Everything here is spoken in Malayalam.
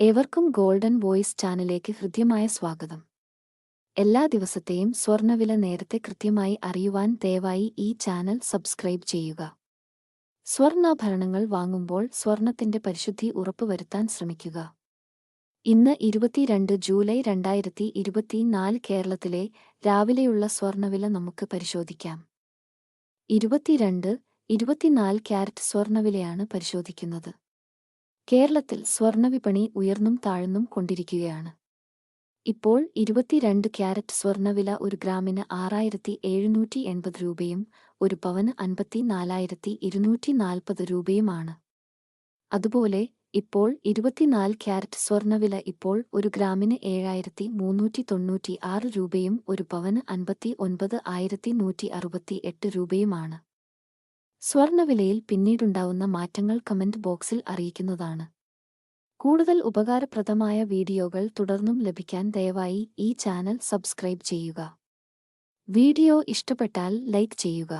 ഏവർക്കും ഗോൾഡൻ വോയിസ് ചാനലിലേക്ക് ഹൃദ്യമായ സ്വാഗതം. എല്ലാ ദിവസത്തെയും സ്വർണവില നേരത്തെ കൃത്യമായി അറിയുവാൻ ദയവായി ഈ ചാനൽ സബ്സ്ക്രൈബ് ചെയ്യുക. സ്വർണാഭരണങ്ങൾ വാങ്ങുമ്പോൾ സ്വർണത്തിന്റെ പരിശുദ്ധി ഉറപ്പുവരുത്താൻ ശ്രമിക്കുക. ഇന്ന് ഇരുപത്തിരണ്ട് ജൂലൈ രണ്ടായിരത്തി ഇരുപത്തിനാല് കേരളത്തിലെ രാവിലെയുള്ള സ്വർണവില നമുക്ക് പരിശോധിക്കാം. ഇരുപത്തിരണ്ട് ഇരുപത്തിനാല് ക്യാരറ്റ് സ്വർണവിലയാണ് പരിശോധിക്കുന്നത്. കേരളത്തിൽ സ്വർണവിപണി ഉയർന്നും താഴ്ന്നും കൊണ്ടിരിക്കുകയാണ്. ഇപ്പോൾ ഇരുപത്തിരണ്ട് ക്യാരറ്റ് സ്വർണവില ഒരു ഗ്രാമിന് ആറായിരത്തി എഴുന്നൂറ്റി എൺപത് രൂപയും ഒരു പവന് അൻപത്തി നാലായിരത്തി ഇരുന്നൂറ്റി നാൽപ്പത് രൂപയുമാണ്. അതുപോലെ ഇപ്പോൾ ഇരുപത്തിനാല് ക്യാരറ്റ് സ്വർണവില ഇപ്പോൾ ഒരു ഗ്രാമിന് ഏഴായിരത്തി മുന്നൂറ്റി തൊണ്ണൂറ്റി ആറ് രൂപയും ഒരു പവന് അൻപത്തി ഒൻപത് ആയിരത്തി നൂറ്റി അറുപത്തി എട്ട് രൂപയുമാണ്. സ്വർണവിലയിൽ പിന്നീടുണ്ടാവുന്ന മാറ്റങ്ങൾ കമന്റ് ബോക്സിൽ അറിയിക്കുന്നതാണ്. കൂടുതൽ ഉപകാരപ്രദമായ വീഡിയോകൾ തുടർന്നും ലഭിക്കാൻ ദയവായി ഈ ചാനൽ സബ്സ്ക്രൈബ് ചെയ്യുക. വീഡിയോ ഇഷ്ടപ്പെട്ടാൽ ലൈക്ക് ചെയ്യുക.